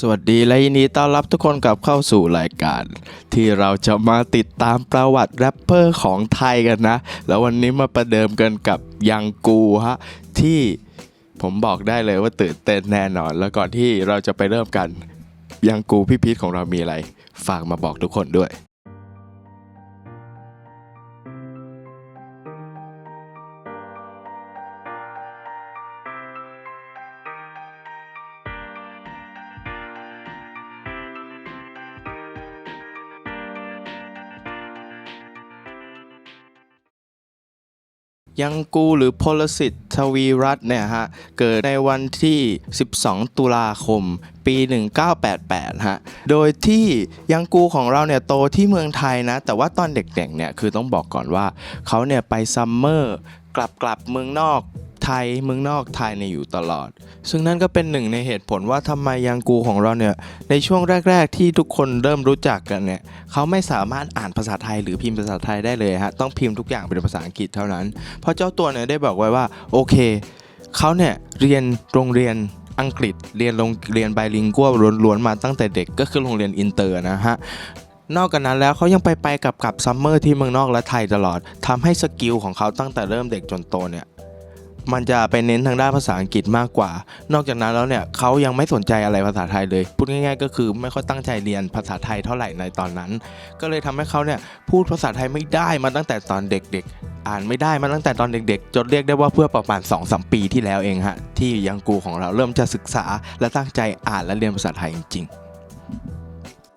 สวัสดีและยินดีต้อนรับทุกคนกลับเข้าสู่รายการ ที่เราจะมาติดตามประวัติแรปเปอร์ของไทยกันนะ แล้ววันนี้มาประเดิมกันกับยังกูฮะที่ผมบอกได้เลยว่าตื่นเต้นแน่นอน แล้วก่อนที่เราจะไปเริ่มกันยังกูพี่พีทของเรามีอะไร ฝากมาบอกทุกคนด้วย ยังกูหรือพลสิทธิ์ทวีรัตน์เนี่ยฮะ เกิดในวันที่ 12 ตุลาคม ปี 1988 ฮะ โดยที่ยังกูของเราเนี่ยโตที่เมืองไทยนะ แต่ว่าตอนเด็กๆเนี่ยคือต้องบอกก่อนว่าเขาเนี่ยไปซัมเมอร์กลับกลับเมืองนอก ไทยเมืองนอกไทยเนี่ยอยู่ตลอด ซึ่งนั่นก็เป็นหนึ่งในเหตุผลว่าทำไมยังกูของเราเนี่ยในช่วงแรก ๆ ที่ทุกคนเริ่มรู้จักกันเนี่ยเขาไม่สามารถอ่านภาษาไทยหรือพิมพ์ภาษาไทยได้เลยฮะต้องพิมพ์ทุกอย่างเป็นภาษาอังกฤษเท่านั้น เพราะเจ้าตัวเนี่ยได้บอกไว้ว่าโอเคเขาเนี่ยเรียนโรงเรียนอังกฤษเรียนโรงเรียนไบลิงกัวล้วนๆมาตั้งแต่เด็กก็คือโรงเรียนอินเตอร์นะฮะนอกจากนั้นแล้วเขายังไปไปกับกับซัมเมอร์ที่เมืองนอกและไทยตลอดทำให้สกิลของเขาตั้งแต่เริ่มเด็กจนโตเนี่ย มันจะไปเน้นทางด้านภาษาอังกฤษมากกว่า นอกจากนั้นแล้วเนี่ยเขายังไม่สนใจอะไรภาษาไทยเลย พูดง่าย ๆ ก็คือไม่ค่อยตั้งใจเรียนภาษาไทยเท่าไหร่ในตอนนั้น ก็เลยทำให้เขาเนี่ยพูดภาษาไทยไม่ได้มาตั้งแต่ตอนเด็กๆ อ่านไม่ได้มาตั้งแต่ตอนเด็กๆ จนเรียกได้ว่าเพื่อประมาณ2อสปีที่แล้วเองฮะที่ยังกูของเราเริ่มจะศึกษาและตั้งใจอ่านและเรียนภาษาไทยจริงๆ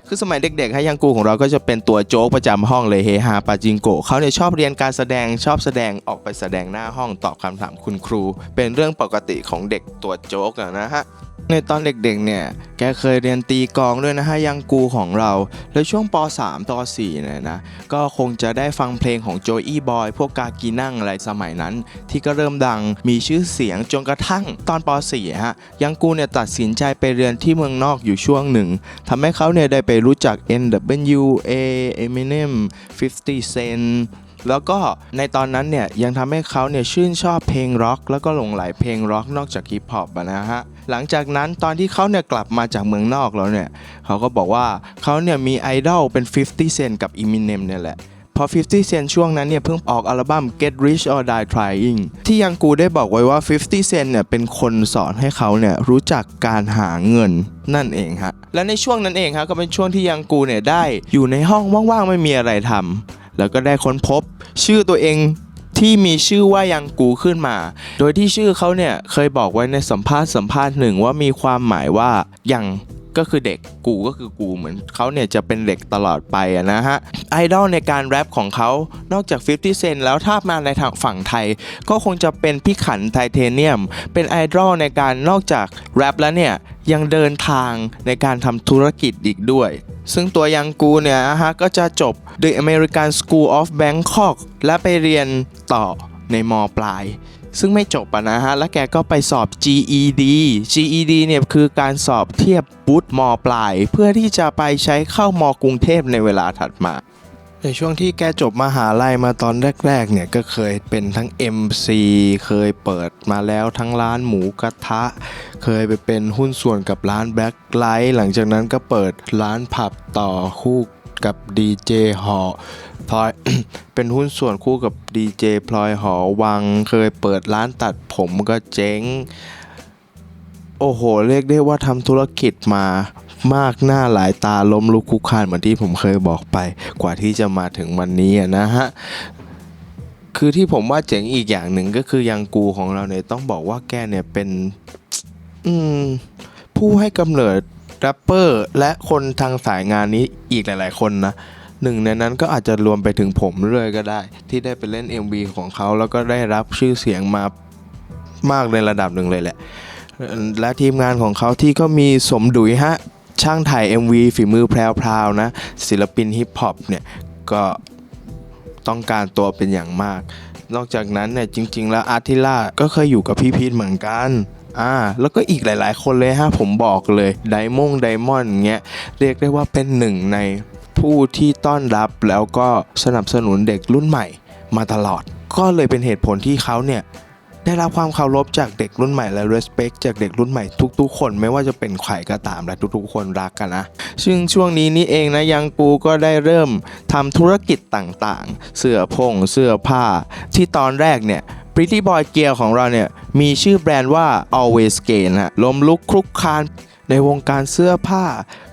คือสมัยเด็กๆฮะยังกูของเราก็จะเป็นตัวโจ๊กประจำห้องเลยเฮฮาปาจิงโกเขาเนี่ยชอบเรียนการแสดงชอบแสดงออกไปแสดงหน้าห้องตอบคำถามคุณครู เป็นเรื่องปกติของเด็กตัวโจ๊กนะฮะในตอนเด็กๆ เนี่ย แกเคยเรียนตีกองด้วยนะฮะยังกูของเรา แล้วช่วงป .3 ต .4 เนี่ยนะ ก็คงจะได้ฟังเพลงของโจอี้บอย พวกกากีนั่งอะไรสมัยนั้น ที่ก็เริ่มดัง มีชื่อเสียงจนกระทั่งตอนป .4 ฮะ ยังกูเนี่ยตัดสินใจไปเรียนที่เมืองนอกอยู่ช่วงหนึ่งทำให้เขาเนี่ยได้ไปรู้จัก N.W.A. Eminem 50 Cent แล้วก็ในตอนนั้นเนี่ยยังทำให้เขาเนี่ยชื่นชอบเพลงร็อกแล้วก็หลงไหลเพลงร็อกนอกจากฮิปฮอปอะนะฮะหลังจากนั้นตอนที่เขาเนี่ยกลับมาจากเมืองนอกแล้วเนี่ยเขาก็บอกว่าเขาเนี่ยมีไอดอลเป็น 50 Cent กับ Eminem เนี่ยแหละ พอ50 Cent ช่วงนั้นเนี่ยเพิ่งออกอัลบั้ม Get Rich or Die Trying ที่ยังกูได้บอกไว้ว่า 50 Cent เนี่ยเป็นคนสอนให้เขาเนี่ยรู้จักการหาเงินนั่นเองฮะ และในช่วงนั้นเองฮะก็เป็นช่วงที่ยังกูเนี่ยได้อยู่ในห้องว่างๆไม่มีอะไรทำแล้วก็ได้ค้นพบชื่อตัวเองที่มีชื่อว่ายังกูขึ้นมา โดยที่ชื่อเขาเนี่ยเคยบอกไว้ในสัมภาษณ์สัมภาษณ์หนึ่งว่ามีความหมายว่ายัง ก็คือเด็กกูก็คือกูเหมือนเขาเนี่ยจะเป็นเด็กตลอดไปนะฮะไอดอลในการแรปของเขานอกจาก 50 Cent แล้วถ้ามาในทางฝั่งไทย ก็คงจะเป็นพี่ขันไทเทเนียม เป็นไอดอลในการนอกจากแรปแล้วเนี่ยยังเดินทางในการทำธุรกิจอีกด้วย ซึ่งตัวยังกูเนี่ยฮะก็จะจบ The American School of Bangkok และไปเรียนต่อ ในมปลาย ซึ่งไม่จบอะนะฮะ แล้วแกก็ไปสอบ GED GED เนี่ยคือการสอบเทียบบุตรมปลาย เพื่อที่จะไปใช้เข้ามกรุงเทพในเวลาถัดมาในช่วงที่แกจบมหาลัยมาตอนแรกๆเนี่ยก็เคยเป็นทั้ง MC เคยเปิดมาแล้วทั้งร้านหมูกระทะ เคยไปเป็นหุ้นส่วนกับร้านแบ็คไลท์หลังจากนั้นก็เปิดร้านผับต่อคู่ กับดีเจหอพลอยเป็นหุ้นส่วนคู่กับดีเจพลอยหอวังเคยเปิดร้านตัดผมก็เจ๊ง โอ้โห เรียกได้ว่าทำธุรกิจมามากหน้าหลายตาล้มลุกคุกคานเหมือนที่ผมเคยบอกไป กว่าที่จะมาถึงวันนี้นะฮะคือที่ผมว่าเจ๋งอีกอย่างหนึ่งก็คือยังกูของเราเนี่ยต้องบอกว่าแกเนี่ยเป็น อืมผู้ให้กำเนิด แรปเปอร์และคนทางสายงานนี้อีกหลาย ๆ คนนะหนึ่งในนั้นก็อาจจะรวมไปถึงผมเลยก็ได้ ที่ได้ไปเล่น MV ของเขาแล้วก็ได้รับชื่อเสียงมามากในระดับหนึ่งเลยแหละ และทีมงานของเขาที่ก็มีสมดุยฮะ ช่างถ่าย MV ฝีมือแพรวๆนะ ศิลปินฮิปฮอปเนี่ย ก็ต้องการตัวเป็นอย่างมาก นอกจากนั้นเนี่ยจริง ๆ แล้วอาร์ติล่าก็เคยอยู่กับพี่พีทเหมือนกัน อ่าแล้วก็อีกหลาย ๆ คนเลยฮะผมบอกเลยไดมงไดมอนเงี้ยเรียกได้ว่าเป็นหนึ่งในผู้ที่ต้อนรับแล้วก็สนับสนุนเด็กรุ่นใหม่มาตลอด ก็เลยเป็นเหตุผลที่เขาเนี่ยได้รับความเคารพจากเด็กรุ่นใหม่และ respect จากเด็กรุ่นใหม่ทุกๆ คนไม่ว่าจะเป็นใครก็ตามและทุกๆ คนรักกันนะ ซึ่งช่วงนี้นี่เองนะยังกูก็ได้เริ่มทำธุรกิจต่างๆ เสื้อพงเสื้อผ้าที่ตอนแรกเนี่ย Pretty Boy Gear ของเราเนี่ย มีชื่อแบรนด์ว่า Always Gain ฮะล้มลุกคลุกคลานในวงการเสื้อผ้า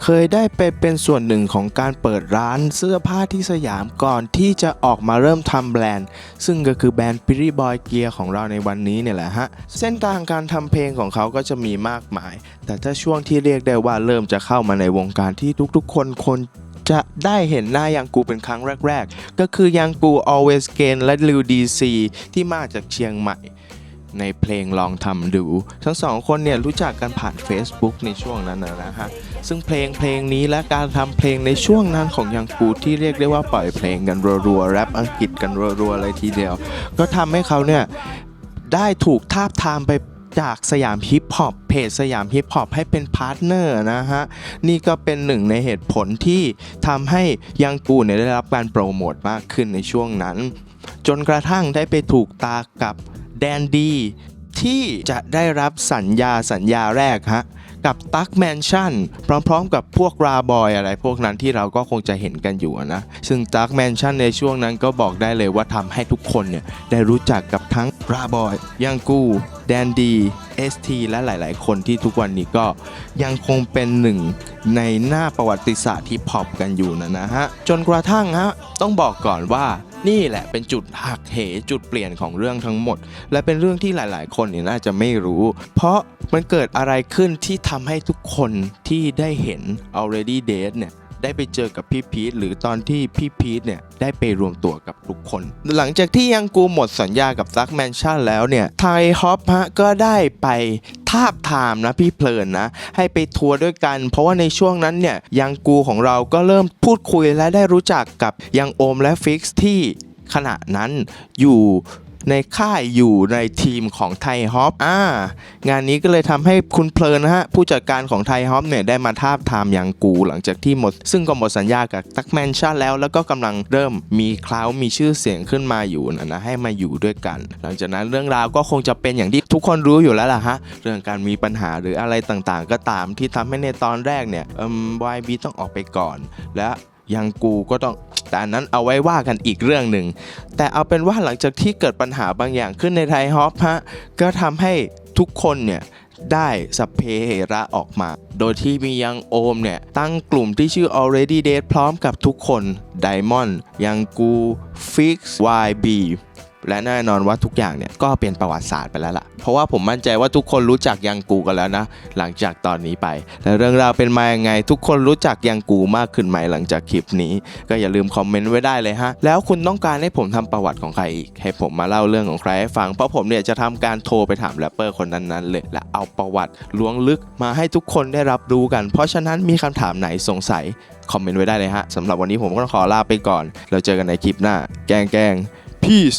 เคยได้ไปเป็นส่วนหนึ่งของการเปิดร้านเสื้อผ้าที่สยามก่อนที่จะออกมาเริ่มทำแบรนด์ ซึ่งก็คือแบรนด์ Pretty Boy Gear ของเราในวันนี้เนี่ยแหละฮะ เส้นทางการทำเพลงของเขาก็จะมีมากมาย แต่ถ้าช่วงที่เรียกได้ว่าเริ่มจะเข้ามาในวงการที่ทุกๆ คนคน จะได้เห็นหน้ายังกูเป็นครั้งแรก ๆ ก็คือยังกู Always Gain และ Liu DC ที่มาจากเชียงใหม่ในเพลงลองทำดู ทั้งสองคนเนี่ยรู้จักกันผ่าน Facebook ในช่วงนั้นนะนะฮะ ซึ่งเพลงเพลงนี้และการทำเพลงในช่วงนั้นของยังกูที่เรียกได้ว่าปล่อยเพลงกันรัวๆแรปอังกฤษกันรัวๆเลยทีเดียว ก็ทำให้เขาเนี่ยได้ถูกทาบทามไป จากสยามฮิปฮอปเพจสยามฮิปฮอปให้เป็นพาร์ทเนอร์นะฮะ นี่ก็เป็นหนึ่งในเหตุผลที่ทำให้ยังกูเนี่ยได้รับการโปรโมทมากขึ้นในช่วงนั้น จนกระทั่งได้ไปถูกตากับแดนดีที่จะได้รับสัญญาสัญญาแรกฮะ กับตั๊กแมนชั่นพร้อมๆ กับพวกราบอยอะไรพวกนั้นที่เราก็คงจะเห็นกันอยู่นะ ซึ่งตั๊กแมนชั่นในช่วงนั้นก็บอกได้เลยว่าทำให้ทุกคนเนี่ยได้รู้จักกับทั้งราบอยยังกูแดนดีเอสทีและหลาย ๆ คนที่ทุกวันนี้ก็ยังคงเป็นหนึ่ง ในหน้าประวัติศาสตร์ที่พอบกันอยู่นะนะฮะ จนกระทั่งฮะต้องบอกก่อนว่านี่แหละเป็นจุดหักเหจุดเปลี่ยนของเรื่องทั้งหมด และเป็นเรื่องที่หลายๆ คนเนี่ยน่าจะไม่รู้ เพราะมันเกิดอะไรขึ้นที่ทำให้ทุกคนที่ได้เห็น already dead เนี่ย ได้ไปเจอกับพี่พีทหรือตอนที่พี่พีทเนี่ยได้ไปรวมตัวกับทุกคน หลังจากที่ยังกูหมดสัญญากับซักแมนชั่นแล้วเนี่ยไทยฮอปฮะก็ได้ไปทาบทามนะพี่เพลินนะ ให้ไปทัวร์ด้วยกัน เพราะว่าในช่วงนั้นเนี่ยยังกูของเราก็เริ่มพูดคุยและได้รู้จักกับยังโอมและฟิกซ์ที่ขณะนั้นอยู่ ในค่ายอยู่ในทีมของไทยฮอปอ่างานนี้ก็เลยทำให้คุณเพลินนะฮะผู้จัดการของไทยฮอปเนี่ยได้มาทาบทามยังกู หลังจากที่หมด ซึ่งก็หมดสัญญากับตักแมนชั่นแล้ว แล้วก็กำลังเริ่มมีคลาวมีชื่อเสียงขึ้นมาอยู่นะนะให้มาอยู่ด้วยกัน หลังจากนั้นเรื่องราวก็คงจะเป็นอย่างที่ทุกคนรู้อยู่แล้วล่ะฮะเรื่องการมีปัญหาหรืออะไรต่างๆ ก็ตามที่ทำให้ในตอนแรกเนี่ยเอืม YB ต้องออกไปก่อน และ ยังกูก็ต้องแต่อันนั้นเอาไว้ว่ากันอีกเรื่องหนึ่ง แต่เอาเป็นว่าหลังจากที่เกิดปัญหาบางอย่างขึ้นในไทยฮอปฮะก็ทำให้ทุกคนเนี่ยได้สเพเหระออกมา โดยที่มียังโอมเนี่ย ตั้งกลุ่มที่ชื่อ already dead พร้อมกับทุกคน Diamond ยังกู Fix YB และแน่นอนว่าทุกอย่างเนี่ยก็เป็นประวัติศาสตร์ไปแล้วล่ะ เพราะว่าผมมั่นใจว่าทุกคนรู้จักยังกูกันแล้วนะ หลังจากตอนนี้ไป และเรื่องราวเป็นมายังไง ทุกคนรู้จักยังกูมากขึ้นไหมหลังจากคลิปนี้ ก็อย่าลืมคอมเมนต์ไว้ได้เลยฮะ แล้วคุณต้องการให้ผมทำประวัติของใครอีก ให้ผมมาเล่าเรื่องของใครให้ฟัง เพราะผมเนี่ยจะทำการโทรไปถามแรปเปอร์คนนั้นๆเลย และเอาประวัติล้วงลึกมาให้ทุกคนได้รับรู้กัน เพราะฉะนั้นมีคำถามไหนสงสัยคอมเมนต์ไว้ได้เลยฮะสำหรับวันนี้ผมก็ขอลาไปก่อน เราเจอกันในคลิปหน้า แกงแกง peace